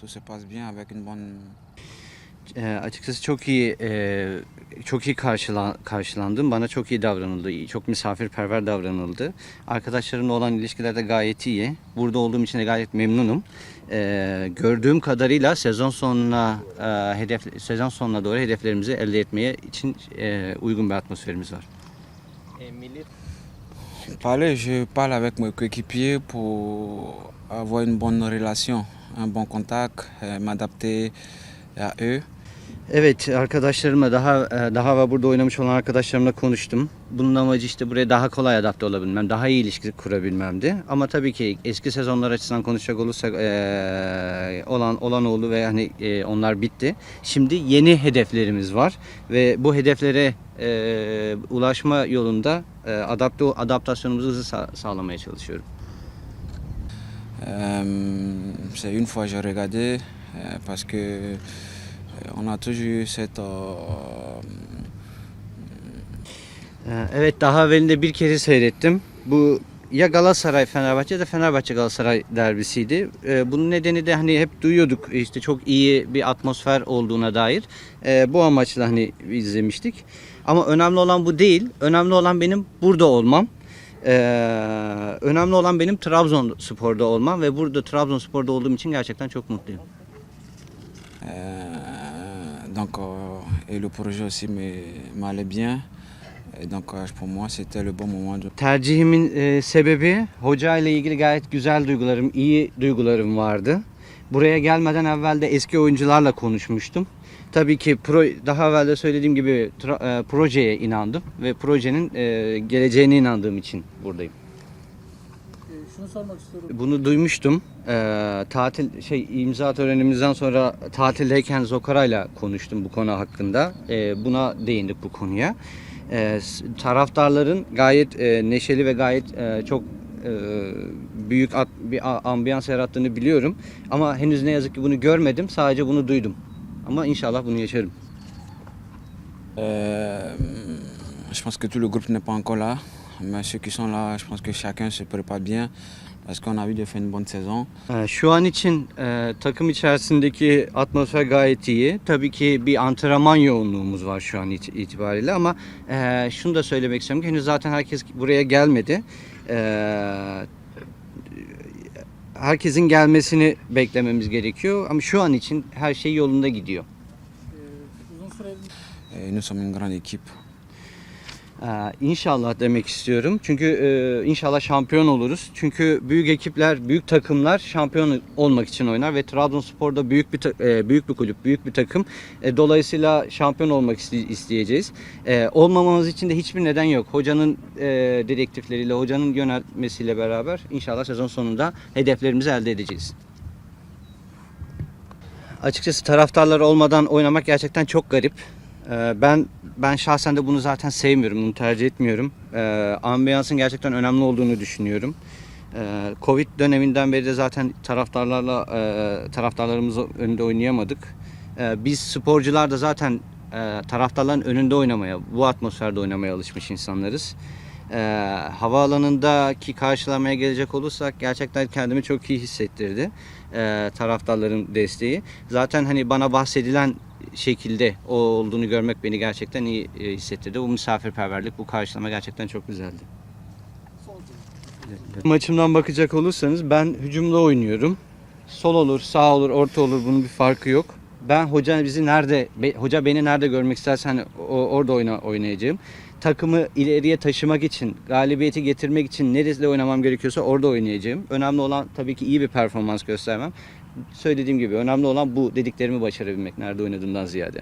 tout se passe bien avec une bonne E, açıkçası çok iyi e, çok iyi karşıla, karşılandım. Bana çok iyi davranıldı. Çok misafirperver davranıldı. Arkadaşlarımla olan ilişkiler de gayet iyi. Burada olduğum için de gayet memnunum. E, gördüğüm kadarıyla sezon sonuna e, hedef sezon sonuna doğru hedeflerimizi elde etmeye için e, uygun bir atmosferimiz var. Parler, je parle avec mes coéquipiers pour avoir une bonne relation, un bon contact, euh, m'adapter à eux. Evet arkadaşlarımla daha e, daha ve burada oynamış olan arkadaşlarımla konuştum. Bunun amacı işte buraya daha kolay adapte olabilmem, daha iyi ilişki kurabilmemdi. Ama tabii ki eski sezonlar açısından konuşacak olursak e, olan olan oldu ve hani e, onlar bitti. Şimdi yeni hedeflerimiz var ve bu hedeflere e, ulaşma yolunda e, adapte adaptasyonumuzu hızlı sa- sağlamaya çalışıyorum. Euh, c'est une fois j'ai regardé euh, parce que euh, on a toujours cette Ee, Evet daha evvelinde bir kere seyrettim. Bu ya Galatasaray Fenerbahçe ya da Fenerbahçe Galatasaray derbisiydi. Ee, Bunun nedeni de hani hep duyuyorduk işte çok iyi bir atmosfer olduğuna dair. Ee, Bu amaçla hani izlemiştik. Ama önemli olan bu değil. Önemli olan benim burada olmam. Ee, önemli olan benim Trabzonspor'da olmam ve burada Trabzonspor'da olduğum için gerçekten çok mutluyum. euh, donc euh, et le projet aussi m'allait bien. Et donc euh, pour moi c'était le bon moment de Tercihimin e, sebebi hoca ile ilgili gayet güzel duygularım, iyi duygularım vardı. Buraya gelmeden evvel de eski oyuncularla konuşmuştum. Tabii ki pro, daha evvel de söylediğim gibi tra- e, projeye inandım ve projenin e, geleceğine inandığım için buradayım. Ee, şunu sormak istiyorum. Bunu duymuştum. Ee, tatil şey imza törenimizden sonra tatildeyken Zokara'yla konuştum bu konu hakkında. Ee, buna değindik bu konuya. S- taraftarların gayet e, neşeli ve gayet e, çok e, büyük at- bir ambiyans yarattığını biliyorum. Ama henüz ne yazık ki bunu görmedim. Sadece bunu duydum. Ama inşallah bunu yaşarım. Euh, je pense que tout le groupe n'est pas encore là, mais ceux qui sont là, je pense que chacun se prépare bien parce qu'on a envie de faire une bonne saison. Ee, Şu an için e, takım içerisindeki atmosfer gayet iyi. Tabii ki bir antrenman yoğunluğumuz var şu an it- itibariyle ama e, şunu da söylemek istiyorum ki henüz zaten herkes buraya gelmedi. E, herkesin gelmesini beklememiz gerekiyor ama şu an için her şey yolunda gidiyor. Ee, uzun süredir Et nous sommes une grande équipe. Ee, İnşallah demek istiyorum. Çünkü e, inşallah şampiyon oluruz. Çünkü büyük ekipler, büyük takımlar şampiyon olmak için oynar ve Trabzonspor'da büyük bir e, büyük bir kulüp, büyük bir takım. E, dolayısıyla şampiyon olmak iste- isteyeceğiz. Olmamamız için de hiçbir neden yok. Hocanın e, direktifleriyle, hocanın yöneltmesiyle beraber inşallah sezon sonunda hedeflerimizi elde edeceğiz. Açıkçası taraftarlar olmadan oynamak gerçekten çok garip. Ee, Ben ben şahsen de bunu zaten sevmiyorum, bunu tercih etmiyorum. Ee, ambiyansın gerçekten önemli olduğunu düşünüyorum. Ee, Covid döneminden beri de zaten taraftarlarla e, taraftarlarımız önünde oynayamadık. Biz sporcular da zaten e, taraftarların önünde oynamaya, bu atmosferde oynamaya alışmış insanlarız. Ee, havaalanındaki karşılamaya gelecek olursak gerçekten kendimi çok iyi hissettirdi e, taraftarların desteği. Zaten hani bana bahsedilen şekilde o olduğunu görmek beni gerçekten iyi e, hissettirdi. Bu misafirperverlik, bu karşılama gerçekten çok güzeldi. Maçımdan bakacak olursanız ben hücumda oynuyorum. Sol olur, sağ olur, orta olur bunun bir farkı yok. Ben hoca bizi nerede, be- hoca beni nerede görmek isterse hani o- orada oyna, oynayacağım. Takımı ileriye taşımak için, galibiyeti getirmek için nerede oynamam gerekiyorsa orada oynayacağım. Önemli olan tabii ki iyi bir performans göstermem. Söylediğim gibi önemli olan bu dediklerimi başarabilmek nerede oynadığımdan ziyade.